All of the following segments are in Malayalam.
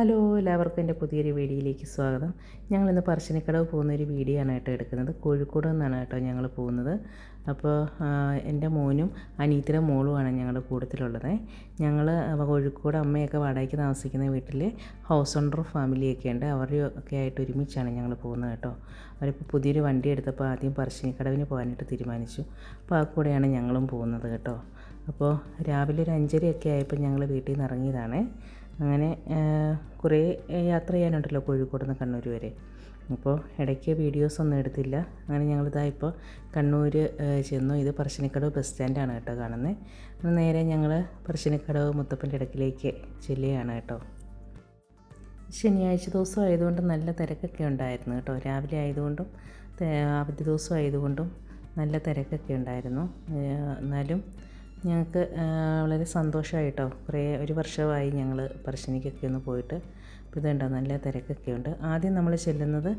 ഹലോ എല്ലാവർക്കും എന്റെ പുതിയൊരു വീഡിയോയിലേക്ക് സ്വാഗതം. ഞങ്ങളിന്ന് പറശ്ശിനിക്കടവ് പോകുന്ന ഒരു വീഡിയോ ആണ് കേട്ടോ എടുക്കുന്നത്. കോഴിക്കോട് നിന്നാണ് കേട്ടോ ഞങ്ങൾ പോകുന്നത്. അപ്പോൾ എന്റെ മോനും അനീത്തിന്റെ മോളുമാണ് ഞങ്ങളുടെ കൂട്ടത്തിലുള്ളത്. ഞങ്ങൾ കോഴിക്കോട് അമ്മയൊക്കെ വാടകയ്ക്ക് താമസിക്കുന്ന വീട്ടിൽ ഹൗസ് ഓണർ ഫാമിലിയൊക്കെ ഉണ്ട്. അവരൊക്കെ ആയിട്ട് ഒരുമിച്ചാണ് ഞങ്ങൾ പോകുന്നത് കേട്ടോ. അവരിപ്പോൾ പുതിയൊരു വണ്ടി എടുത്തപ്പോൾ ആദ്യം പറശ്ശിനിക്കടവിന് പോകാനായിട്ട് തീരുമാനിച്ചു. അപ്പോൾ ആ കൂടെയാണ് ഞങ്ങളും പോകുന്നത് കേട്ടോ. അപ്പോൾ രാവിലെ ഒരു അഞ്ചരയൊക്കെ ആയപ്പോൾ ഞങ്ങൾ വീട്ടിൽ നിന്ന് ഇറങ്ങിയതാണ്. അങ്ങനെ കുറേ യാത്ര ചെയ്യാനുണ്ടല്ലോ കോഴിക്കോട് നിന്ന് കണ്ണൂർ വരെ. അപ്പോൾ ഇടയ്ക്ക് വീഡിയോസ് ഒന്നും എടുത്തില്ല. അങ്ങനെ ഞങ്ങളിതാ ഇപ്പോൾ കണ്ണൂർ ചെന്നു. ഇത് പറശ്ശിനിക്കടവ് ബസ് സ്റ്റാൻഡാണ് കേട്ടോ കാണുന്നത് അപ്പോൾ നേരെ ഞങ്ങൾ പറശ്ശിനിക്കടവ് മുത്തപ്പന്റെ ഇടക്കിലേക്ക് ചെല്ലുകയാണ് കേട്ടോ. ശനിയാഴ്ച ദിവസം ആയതുകൊണ്ട് നല്ല തിരക്കൊക്കെ ഉണ്ടായിരുന്നു കേട്ടോ. രാവിലെ ആയതുകൊണ്ടും അവധി ദിവസം ആയതുകൊണ്ടും നല്ല തിരക്കൊക്കെ ഉണ്ടായിരുന്നു. എന്നാലും ഞങ്ങൾക്ക് വളരെ സന്തോഷമായിട്ടോ കുറേ ഒരു വർഷമായി ഞങ്ങൾ പറശ്ശിനിക്കൊക്കെ ഒന്ന് പോയിട്ട്. അപ്പോൾ ഇതുണ്ടോ നല്ല തിരക്കൊക്കെ ഉണ്ട്. ആദ്യം നമ്മൾ ചെല്ലുന്നത്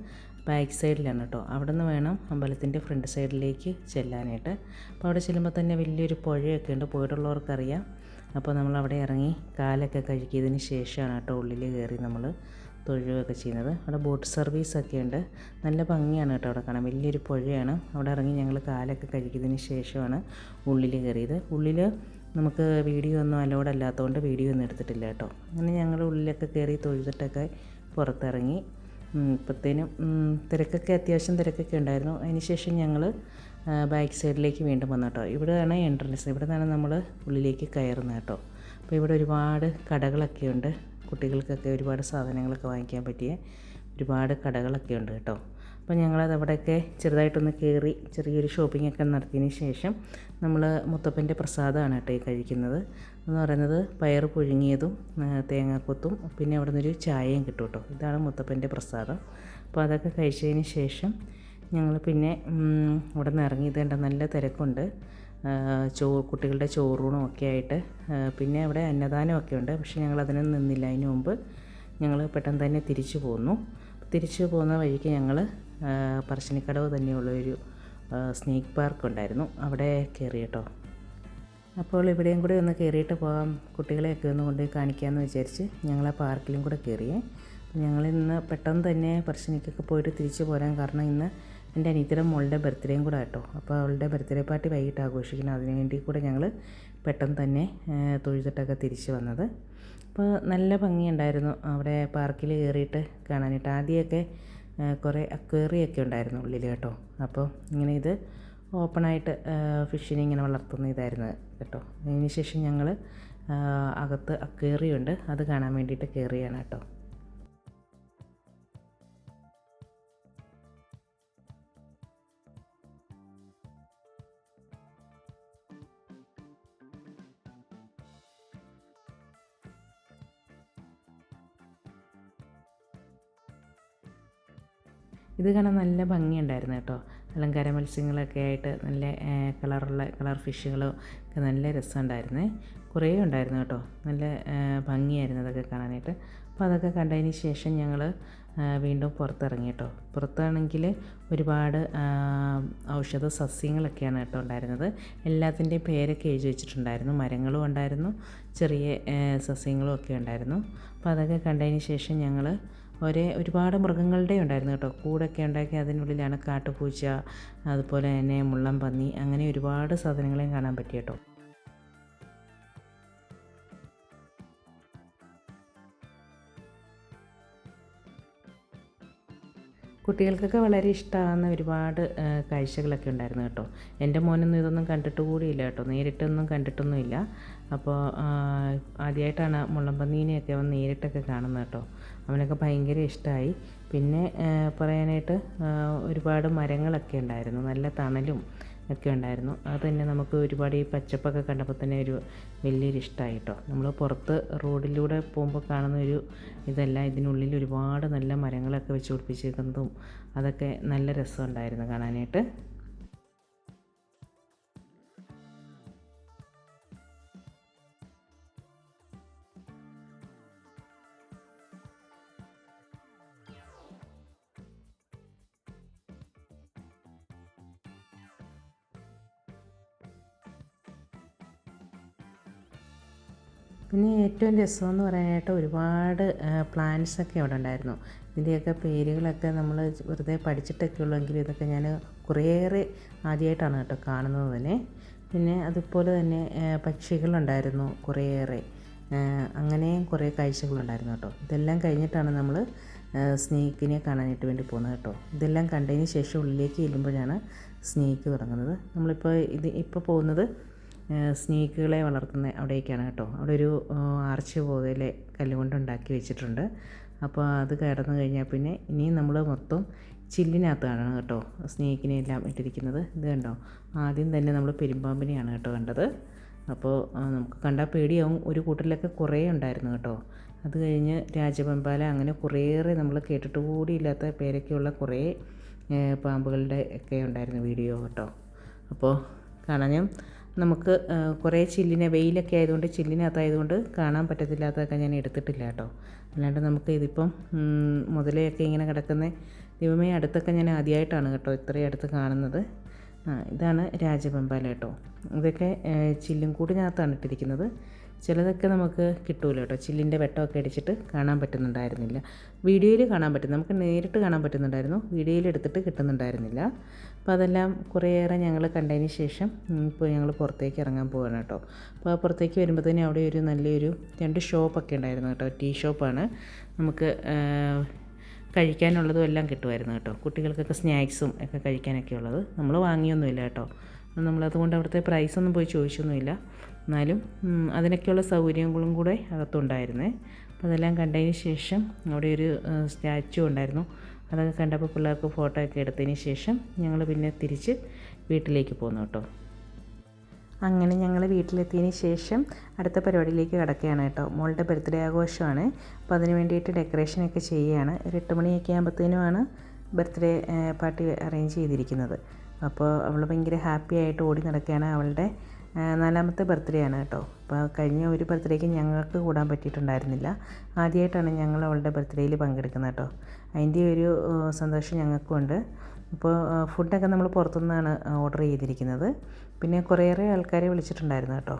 ബാക്ക് സൈഡിലാണ് കേട്ടോ അവിടെ നിന്ന് വേണം അമ്പലത്തിന്റെ ഫ്രണ്ട് സൈഡിലേക്ക് ചെല്ലാനായിട്ട്. അപ്പോൾ അവിടെ ചെല്ലുമ്പോൾ തന്നെ വലിയൊരു പുഴയൊക്കെ ഉണ്ട് പോയിട്ടുള്ളവർക്കറിയാം. അപ്പോൾ നമ്മൾ അവിടെ ഇറങ്ങി കാലൊക്കെ കഴുകിയതിന് ശേഷമാണ് കേട്ടോ ഉള്ളിൽ കയറി നമ്മൾ തൊഴുകയൊക്കെ ചെയ്യുന്നത്. അവിടെ ബോട്ട് സർവീസൊക്കെ ഉണ്ട് നല്ല ഭംഗിയാണ് കേട്ടോ അവിടെ കാണാൻ. വലിയൊരു പുഴയാണ്. അവിടെ ഇറങ്ങി ഞങ്ങൾ കാലൊക്കെ കഴുകിയതിന് ശേഷമാണ് ഉള്ളിൽ കയറിയത്. ഉള്ളിൽ നമുക്ക് വീഡിയോ ഒന്നും അലോഡ് അല്ലാത്തതുകൊണ്ട് വീഡിയോ ഒന്നും എടുത്തിട്ടില്ല കേട്ടോ. അങ്ങനെ ഞങ്ങൾ ഉള്ളിലൊക്കെ കയറി തൊഴുതിട്ടൊക്കെ പുറത്തിറങ്ങി. ഇപ്പോഴത്തേനും തിരക്കൊക്കെ അത്യാവശ്യം തിരക്കൊക്കെ ഉണ്ടായിരുന്നു. അതിന് ശേഷം ഞങ്ങൾ ബാക്ക് സൈഡിലേക്ക് വീണ്ടും വന്നു കേട്ടോ. ഇവിടെയാണ് എൻട്രൻസ് ഇവിടെ നിന്നാണ് നമ്മൾ ഉള്ളിലേക്ക് കയറുന്നത് കേട്ടോ. അപ്പോൾ ഇവിടെ ഒരുപാട് കടകളൊക്കെ ഉണ്ട് കുട്ടികൾക്കൊക്കെ ഒരുപാട് സാധനങ്ങളൊക്കെ വാങ്ങിക്കാൻ പറ്റിയ ഒരുപാട് കടകളൊക്കെ ഉണ്ട് കേട്ടോ. അപ്പോൾ ഞങ്ങളത് അവിടെയൊക്കെ ചെറുതായിട്ടൊന്ന് കയറി ചെറിയൊരു ഷോപ്പിംഗ് ഒക്കെ നടത്തിയതിന് ശേഷം നമ്മൾ മുത്തപ്പന്റെ പ്രസാദമാണ് കേട്ടോ ഈ കഴിക്കുന്നത്. എന്ന് പറയുന്നത് പയർ പുഴുങ്ങിയതും തേങ്ങാക്കൊത്തും പിന്നെ അവിടെ നിന്നൊരു ചായയും കിട്ടും കേട്ടോ. ഇതാണ് മുത്തപ്പന്റെ പ്രസാദം. അപ്പോൾ അതൊക്കെ കഴിച്ചതിന് ശേഷം ഞങ്ങൾ പിന്നെ അവിടെ നിന്ന് ഇറങ്ങിയത് കണ്ട നല്ല തിരക്കുണ്ട്. ചോ കുട്ടികളുടെ ചോറൂണും ഒക്കെ ആയിട്ട് പിന്നെ അവിടെ അന്നദാനമൊക്കെ ഉണ്ട്. പക്ഷേ ഞങ്ങൾ അതിനൊന്നും നിന്നില്ല. അതിന് മുമ്പ് ഞങ്ങൾ പെട്ടെന്ന് തന്നെ തിരിച്ചു പോന്നു. തിരിച്ചു പോകുന്ന വഴിക്ക് ഞങ്ങൾ പറശ്ശിനിക്കടവ് തന്നെയുള്ള ഒരു സ്നേക്ക് പാർക്ക് ഉണ്ടായിരുന്നു. അവിടെ കയറി കേട്ടോ. അപ്പോൾ ഇവിടെയും കൂടി ഒന്ന് കയറിയിട്ട് പോകാം. കുട്ടികളെയൊക്കെ ഒന്ന് കൊണ്ടുപോയി കാണിക്കാമെന്ന് വിചാരിച്ച് ഞങ്ങൾ ആ പാർക്കിലും കൂടെ കയറിയേ. ഞങ്ങൾ ഇന്ന് പെട്ടെന്ന് തന്നെ പറശ്ശിനിക്കൊക്കെ പോയിട്ട് തിരിച്ചു പോരാൻ കാരണം ഇന്ന് എന്റെ അനിയത്തിയുടെ മോളുടെ ബർത്ത്ഡേയും കൂടെ കേട്ടോ അപ്പോൾ അവളുടെ ബർത്ത്ഡേ പാർട്ടി വൈകിട്ട് ആഘോഷിക്കണം അതിന് വേണ്ടി കൂടെ ഞങ്ങൾ പെട്ടെന്ന് തന്നെ തൊഴുതിട്ടൊക്കെ തിരിച്ചു വന്നത്. അപ്പോൾ നല്ല ഭംഗിയുണ്ടായിരുന്നു. അവിടെ പാർക്കിൽ കയറിയിട്ട് കാണാനായിട്ട് ആദ്യമൊക്കെ കുറേ അക്വേറിയൊക്കെ ഉണ്ടായിരുന്നു ഉള്ളിൽ കേട്ടോ. അപ്പോൾ ഇങ്ങനെ ഇത് ഓപ്പണായിട്ട് ഫിഷിനെ ഇങ്ങനെ വളർത്തുന്ന ഇതായിരുന്നു കേട്ടോ. അതിന് ശേഷം ഞങ്ങൾ അകത്ത് അക്വേറിയുണ്ട്. അത് കാണാൻ വേണ്ടിയിട്ട് കയറിയാണ് കേട്ടോ. ഇത് കാണാൻ നല്ല ഭംഗിയുണ്ടായിരുന്നു കേട്ടോ. അലങ്കാര മത്സ്യങ്ങളൊക്കെ ആയിട്ട് നല്ല കളറുള്ള കളർ ഫിഷുകളും ഒക്കെ നല്ല രസമുണ്ടായിരുന്നേ. കുറേ ഉണ്ടായിരുന്നു കേട്ടോ. നല്ല ഭംഗിയായിരുന്നു അതൊക്കെ കാണാനായിട്ട്. അപ്പോൾ അതൊക്കെ കണ്ടതിന് ശേഷം ഞങ്ങൾ വീണ്ടും പുറത്തിറങ്ങി കേട്ടോ. പുറത്താണെങ്കിൽ ഒരുപാട് ഔഷധ സസ്യങ്ങളൊക്കെയാണ് കേട്ടോ ഉണ്ടായിരുന്നത്. എല്ലാത്തിന്റെയും പേരൊക്കെ എഴുതി വെച്ചിട്ടുണ്ടായിരുന്നു. മരങ്ങളും ഉണ്ടായിരുന്നു. ചെറിയ സസ്യങ്ങളും ഒക്കെ ഉണ്ടായിരുന്നു. അപ്പോൾ അതൊക്കെ കണ്ടതിന് ശേഷം ഞങ്ങൾ ഒരേ ഒരുപാട് മൃഗങ്ങളുടെ ഉണ്ടായിരുന്നു കേട്ടോ. കൂടൊക്കെ ഉണ്ടാക്കി അതിനുള്ളിലാണ് കാട്ടുപൂച്ച അതുപോലെ തന്നെ മുള്ളം പന്നി അങ്ങനെ ഒരുപാട് സാധനങ്ങളെയും കാണാൻ പറ്റി കേട്ടോ. കുട്ടികൾക്കൊക്കെ വളരെ ഇഷ്ടമാകുന്ന ഒരുപാട് കാഴ്ചകളൊക്കെ ഉണ്ടായിരുന്നു കേട്ടോ. എന്റെ മോനൊന്നും ഇതൊന്നും കണ്ടിട്ട് കൂടിയില്ല കേട്ടോ. നേരിട്ടൊന്നും കണ്ടിട്ടൊന്നുമില്ല. അപ്പോൾ ആദ്യമായിട്ടാണ് മുള്ളംപന്നീനെയൊക്കെ അവൻ നേരിട്ടൊക്കെ കാണുന്നത് കേട്ടോ. അവനൊക്കെ ഭയങ്കര ഇഷ്ടമായി പിന്നെ പറയാനായിട്ട് ഒരുപാട് മരങ്ങളൊക്കെ ഉണ്ടായിരുന്നു. നല്ല തണലും ഒക്കെ ഉണ്ടായിരുന്നു. അത് തന്നെ നമുക്ക് ഒരുപാട് ഈ പച്ചപ്പൊക്കെ കണ്ടപ്പോൾ തന്നെ ഒരു വലിയൊരു ഇഷ്ടമായി കേട്ടോ നമ്മൾ പുറത്ത് റോഡിലൂടെ പോകുമ്പോൾ കാണുന്ന ഒരു ഇതല്ല ഇതിനുള്ളിൽ ഒരുപാട് നല്ല മരങ്ങളൊക്കെ വെച്ച് പിടിപ്പിച്ചിരിക്കുന്നതും അതൊക്കെ നല്ല രസമുണ്ടായിരുന്നു കാണാനായിട്ട്. പിന്നെ ഏറ്റവും രസമെന്ന് പറയാനായിട്ട് ഒരുപാട് പ്ലാന്റ്സൊക്കെ അവിടെ ഉണ്ടായിരുന്നു. ഇതിന്റെയൊക്കെ പേരുകളൊക്കെ നമ്മൾ വെറുതെ പഠിച്ചിട്ടൊക്കെ ഉള്ളെങ്കിലും ഇതൊക്കെ ഞാൻ കുറേയേറെ ആദ്യമായിട്ടാണ് കേട്ടോ കാണുന്നത് തന്നെ. പിന്നെ അതുപോലെ തന്നെ പക്ഷികളുണ്ടായിരുന്നു കുറേയേറെ. അങ്ങനെയും കുറേ കാഴ്ചകളുണ്ടായിരുന്നു കേട്ടോ. ഇതെല്ലാം കഴിഞ്ഞിട്ടാണ് നമ്മൾ സ്നേക്കിനെ കാണാനായിട്ട് വേണ്ടി പോകുന്നത് കേട്ടോ. ഇതെല്ലാം കണ്ടതിന് ശേഷം ഉള്ളിലേക്ക് ചെല്ലുമ്പോഴാണ് സ്നേക്ക് തുടങ്ങുന്നത്. നമ്മളിപ്പോൾ ഇത് ഇപ്പോൾ പോകുന്നത് സ്നേക്കുകളെ വളർത്തുന്ന അവിടേക്കാണ് കേട്ടോ. അവിടെ ഒരു ആർച്ച് പോലെ കല്ലുകൊണ്ട് ഉണ്ടാക്കി വെച്ചിട്ടുണ്ട്. അപ്പോൾ അത് കടന്നു കഴിഞ്ഞാൽ പിന്നെ ഇനിയും നമ്മൾ മൊത്തം ചില്ലിനകത്താണ് കേട്ടോ. സ്നേക്കിനെ എല്ലാം ഇട്ടിരിക്കുന്നത്. ഇത് കണ്ടോ? ആദ്യം തന്നെ നമ്മൾ പെരുമ്പാമ്പിനെയാണ് കേട്ടോ കണ്ടത്. അപ്പോൾ നമുക്ക് കണ്ടാൽ പേടിയാവും. ഒരു കൂട്ടിലൊക്കെ കുറേ ഉണ്ടായിരുന്നു കേട്ടോ. അത് കഴിഞ്ഞ് രാജപമ്പാല അങ്ങനെ കുറേയേറെ നമ്മൾ കേട്ടിട്ട് കൂടിയില്ലാത്ത പേരൊക്കെയുള്ള കുറേ പാമ്പുകളുടെ ഒക്കെ ഉണ്ടായിരുന്നു വീഡിയോ കേട്ടോ. അപ്പോൾ കാണാനും നമുക്ക് കുറേ ചില്ലിനെ വെയിലൊക്കെ ആയതുകൊണ്ട് ചില്ലിനകത്തായതുകൊണ്ട് കാണാൻ പറ്റത്തില്ലാത്തതൊക്കെ ഞാൻ എടുത്തിട്ടില്ല കേട്ടോ. അല്ലാണ്ട് നമുക്ക് ഇതിപ്പം മുതലയൊക്കെ ഇങ്ങനെ കിടക്കുന്ന ദിവമേ അടുത്തൊക്കെ ഞാൻ ആദ്യമായിട്ടാണ് കേട്ടോ ഇത്രയും അടുത്ത് കാണുന്നത്. ഇതാണ് രാജവെമ്പാല കേട്ടോ. ഇതൊക്കെ ചില്ലും കൂടിനകത്താണ് ഇട്ടിരിക്കുന്നത്. ചിലതൊക്കെ നമുക്ക് കിട്ടൂല കേട്ടോ. ചില്ലിന്റെ വെട്ടമൊക്കെ അടിച്ചിട്ട് കാണാൻ പറ്റുന്നുണ്ടായിരുന്നില്ല. വീഡിയോയിൽ കാണാൻ പറ്റും. നമുക്ക് നേരിട്ട് കാണാൻ പറ്റുന്നുണ്ടായിരുന്നു. വീഡിയോയിൽ എടുത്തിട്ട് കിട്ടുന്നുണ്ടായിരുന്നില്ല. അപ്പോൾ അതെല്ലാം കുറേയേറെ ഞങ്ങൾ കണ്ടതിന് ശേഷം ഇപ്പോൾ ഞങ്ങൾ പുറത്തേക്ക് ഇറങ്ങാൻ പോവാണ് കേട്ടോ. അപ്പോൾ പുറത്തേക്ക് വരുമ്പോഴത്തേനും അവിടെ ഒരു നല്ലൊരു രണ്ട് ഷോപ്പൊക്കെ ഉണ്ടായിരുന്നു കേട്ടോ. ടീ ഷോപ്പാണ്. നമുക്ക് കഴിക്കാനുള്ളതും എല്ലാം കിട്ടുമായിരുന്നു കേട്ടോ. കുട്ടികൾക്കൊക്കെ സ്നാക്സും ഒക്കെ കഴിക്കാനൊക്കെ ഉള്ളത്. നമ്മൾ വാങ്ങിയൊന്നുമില്ല കേട്ടോ. നമ്മളതുകൊണ്ട് അവിടുത്തെ പ്രൈസൊന്നും പോയി ചോദിച്ചൊന്നുമില്ല. എന്നാലും അതിനൊക്കെയുള്ള സൗകര്യങ്ങളും കൂടെ അകത്തുണ്ടായിരുന്നേ. അപ്പോൾ അതെല്ലാം കണ്ടതിന് ശേഷം അവിടെ ഒരു സ്റ്റാച്ചു ഉണ്ടായിരുന്നു. അതൊക്കെ കണ്ടപ്പോൾ പിള്ളേർക്ക് ഫോട്ടോ ഒക്കെ എടുത്തതിന് ശേഷം ഞങ്ങൾ പിന്നെ തിരിച്ച് വീട്ടിലേക്ക് പോന്നു കേട്ടോ. അങ്ങനെ ഞങ്ങൾ വീട്ടിലെത്തിയതിന് ശേഷം അടുത്ത പരിപാടിയിലേക്ക് കിടക്കുകയാണ് കേട്ടോ. മോളുടെ ബർത്ത്ഡേ ആഘോഷമാണ്. അപ്പോൾ അതിന് വേണ്ടിയിട്ട് ഡെക്കറേഷനൊക്കെ ചെയ്യുകയാണ്. ഒരു എട്ട് മണിയൊക്കെ ആകുമ്പോഴത്തേനുമാണ് ബർത്ത്ഡേ പാർട്ടി അറേഞ്ച് ചെയ്തിരിക്കുന്നത്. അപ്പോൾ അവൾ ഭയങ്കര ഹാപ്പി ആയിട്ട് ഓടി നടക്കുകയാണ് അവളുടെ നാലാമത്തെ ബർത്ത്ഡേ ആണ് കേട്ടോ. അപ്പോൾ കഴിഞ്ഞ ഒരു ബർത്ത്ഡേക്ക് ഞങ്ങൾക്ക് കൂടാൻ പറ്റിയിട്ടുണ്ടായിരുന്നില്ല. ആദ്യമായിട്ടാണ് ഞങ്ങൾ അവളുടെ ബർത്ത്ഡേയിൽ പങ്കെടുക്കുന്നത് കേട്ടോ. അതിന്റെ ഒരു സന്തോഷം ഞങ്ങൾക്കുണ്ട്. ഇപ്പോൾ ഫുഡൊക്കെ നമ്മൾ പുറത്തുനിന്നാണ് ഓർഡർ ചെയ്തിരിക്കുന്നത്. പിന്നെ കുറേയേറെ ആൾക്കാരെ വിളിച്ചിട്ടുണ്ടായിരുന്നു കേട്ടോ.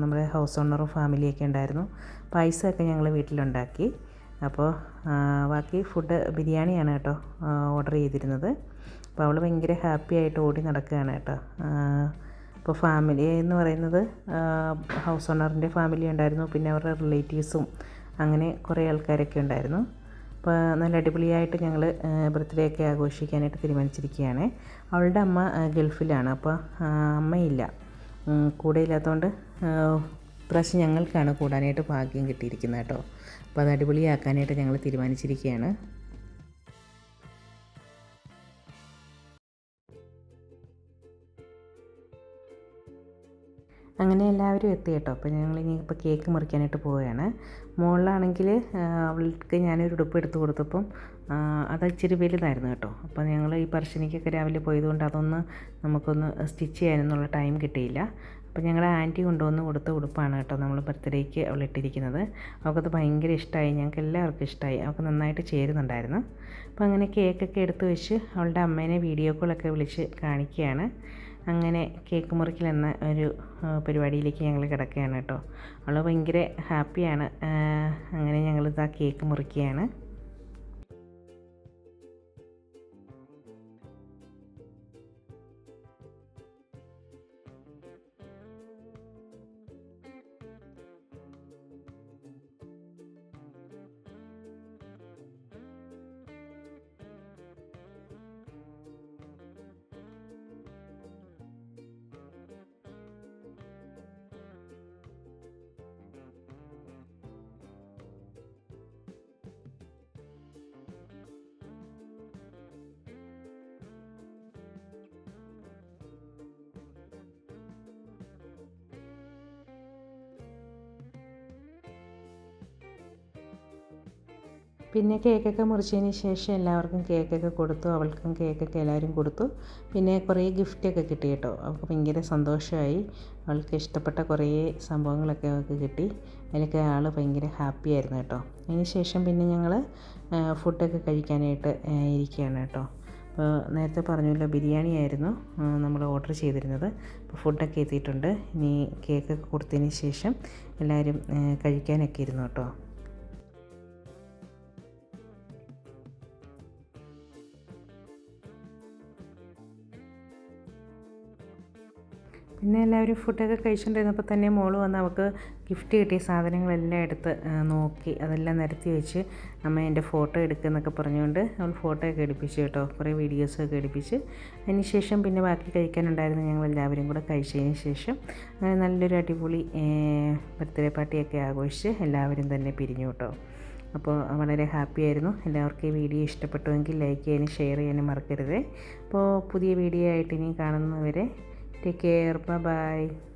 നമ്മുടെ ഹൗസ് ഓണറും ഫാമിലിയൊക്കെ ഉണ്ടായിരുന്നു. പായസമൊക്കെ ഞങ്ങൾ വീട്ടിലുണ്ടാക്കി. അപ്പോൾ ബാക്കി ഫുഡ് ബിരിയാണിയാണ് കേട്ടോ ഓർഡർ ചെയ്തിരുന്നത്. അപ്പോൾ അവൾ ഭയങ്കര ഹാപ്പി ആയിട്ട് ഓടി നടക്കുകയാണ് കേട്ടോ. ഇപ്പോൾ ഫാമിലി എന്ന് പറയുന്നത് ഹൗസ് ഓണറിന്റെ ഫാമിലി ഉണ്ടായിരുന്നു. പിന്നെ അവരുടെ റിലേറ്റീവ്സും അങ്ങനെ കുറേ ആൾക്കാരൊക്കെ ഉണ്ടായിരുന്നു. അപ്പോൾ നല്ല അടിപൊളിയായിട്ട് ഞങ്ങൾ ബർത്ത്ഡേ ഒക്കെ ആഘോഷിക്കാനായിട്ട് തീരുമാനിച്ചിരിക്കുകയാണ്. അവളുടെ അമ്മ ഗൾഫിലാണ്. അപ്പോൾ അമ്മയില്ല. കൂടെ ഇല്ലാത്തതുകൊണ്ട് പ്രാവശ്യം ഞങ്ങൾക്കാണ് കൂടാനായിട്ട് ഭാഗ്യം കിട്ടിയിരിക്കുന്നത് കേട്ടോ. അപ്പോൾ അത് അടിപൊളിയാക്കാനായിട്ട് ഞങ്ങൾ തീരുമാനിച്ചിരിക്കുകയാണ്. അങ്ങനെ എല്ലാവരും എത്തി കേട്ടോ. അപ്പോൾ ഞങ്ങൾ ഇനി ഇപ്പോൾ കേക്ക് മുറിക്കാനായിട്ട് പോവുകയാണ്. മുകളിലാണെങ്കിൽ അവൾക്ക് ഞാനൊരു ഉടുപ്പ് എടുത്ത് കൊടുത്തപ്പം അത് ഇച്ചിരി വലുതായിരുന്നു കേട്ടോ. അപ്പോൾ ഞങ്ങൾ ഈ പറശ്ശിനിക്കൊക്കെ രാവിലെ പോയതുകൊണ്ട് അതൊന്ന് നമുക്കൊന്ന് സ്റ്റിച്ച് ചെയ്യാനൊന്നുള്ള ടൈം കിട്ടിയില്ല. അപ്പോൾ ഞങ്ങളുടെ ആന്റി കൊണ്ടുവന്ന് കൊടുത്ത ഉടുപ്പാണ് കേട്ടോ നമ്മൾ ബർത്ത്ഡേക്ക് അവൾ ഇട്ടിരിക്കുന്നത്. അവൾക്കത് ഭയങ്കര ഇഷ്ടമായി. ഞങ്ങൾക്ക് എല്ലാവർക്കും ഇഷ്ടമായി. അവൾക്ക് നന്നായിട്ട് ചേരുന്നുണ്ടായിരുന്നു. അപ്പോൾ അങ്ങനെ കേക്കൊക്കെ എടുത്ത് വെച്ച് അവളുടെ അമ്മേനെ വീഡിയോ കോളൊക്കെ വിളിച്ച് കാണിക്കുകയാണ്. അങ്ങനെ കേക്ക് മുറിക്കൽ എന്ന ഒരു പരിപാടിയിലേക്ക് ഞങ്ങൾ കിടക്കുകയാണ് കേട്ടോ. അവൾ ഭയങ്കര ഹാപ്പിയാണ്. അങ്ങനെ ഞങ്ങളിതാ കേക്ക് മുറിക്കുകയാണ്. പിന്നെ കേക്കൊക്കെ മുറിച്ചതിന് ശേഷം എല്ലാവർക്കും കേക്കൊക്കെ കൊടുത്തു അവൾക്കും കേക്കൊക്കെ എല്ലാവരും കൊടുത്തു. പിന്നെ കുറേ ഗിഫ്റ്റൊക്കെ കിട്ടി കേട്ടോ. അവൾക്ക് ഭയങ്കര സന്തോഷമായി. അവൾക്ക് ഇഷ്ടപ്പെട്ട കുറേ സംഭവങ്ങളൊക്കെ അവൾക്ക് കിട്ടി. അതിലൊക്കെ ആൾ ഭയങ്കര ഹാപ്പി ആയിരുന്നു കേട്ടോ. അതിന് ശേഷം പിന്നെ ഞങ്ങൾ ഫുഡൊക്കെ കഴിക്കാനായിട്ട് ഇരിക്കുകയാണ് കേട്ടോ. അപ്പോൾ നേരത്തെ പറഞ്ഞല്ലോ ബിരിയാണി ആയിരുന്നു നമ്മൾ ഓർഡർ ചെയ്തിരുന്നത്. അപ്പോൾ ഫുഡൊക്കെ എത്തിയിട്ടുണ്ട്. ഇനി കേക്കൊക്കെ കൊടുത്തതിന് ശേഷം എല്ലാവരും കഴിക്കാനൊക്കെ ഇരുന്നു കേട്ടോ. പിന്നെ എല്ലാവരും ഫുഡൊക്കെ കഴിച്ചുകൊണ്ടിരുന്നപ്പോൾ തന്നെ മോൾ വന്ന് നമുക്ക് ഗിഫ്റ്റ് കിട്ടിയ സാധനങ്ങളെല്ലാം എടുത്ത് നോക്കി. അതെല്ലാം നിരത്തി വെച്ച് അമ്മ എന്റെ ഫോട്ടോ എടുക്കുന്നൊക്കെ പറഞ്ഞുകൊണ്ട് അവൾ ഫോട്ടോ ഒക്കെ എടുപ്പിച്ചു കേട്ടോ. കുറേ വീഡിയോസൊക്കെ എടുപ്പിച്ച്. അതിന് ശേഷം പിന്നെ ബാക്കി കഴിക്കാനുണ്ടായിരുന്നു ഞങ്ങൾ എല്ലാവരും കൂടെ കഴിച്ചതിന് ശേഷം അങ്ങനെ നല്ലൊരു അടിപൊളി ബർത്ത്ഡേ പാർട്ടിയൊക്കെ ആഘോഷിച്ച് എല്ലാവരും തന്നെ പിരിഞ്ഞു കേട്ടോ. അപ്പോൾ വളരെ ഹാപ്പി ആയിരുന്നു. എല്ലാവർക്കും ഈ വീഡിയോ ഇഷ്ടപ്പെട്ടുവെങ്കിൽ ലൈക്ക് ചെയ്യാനും ഷെയർ ചെയ്യാനും മറക്കരുത്. അപ്പോൾ പുതിയ വീഡിയോ ആയിട്ട് ഇനി കാണുന്നവരെ Care. Bye bye.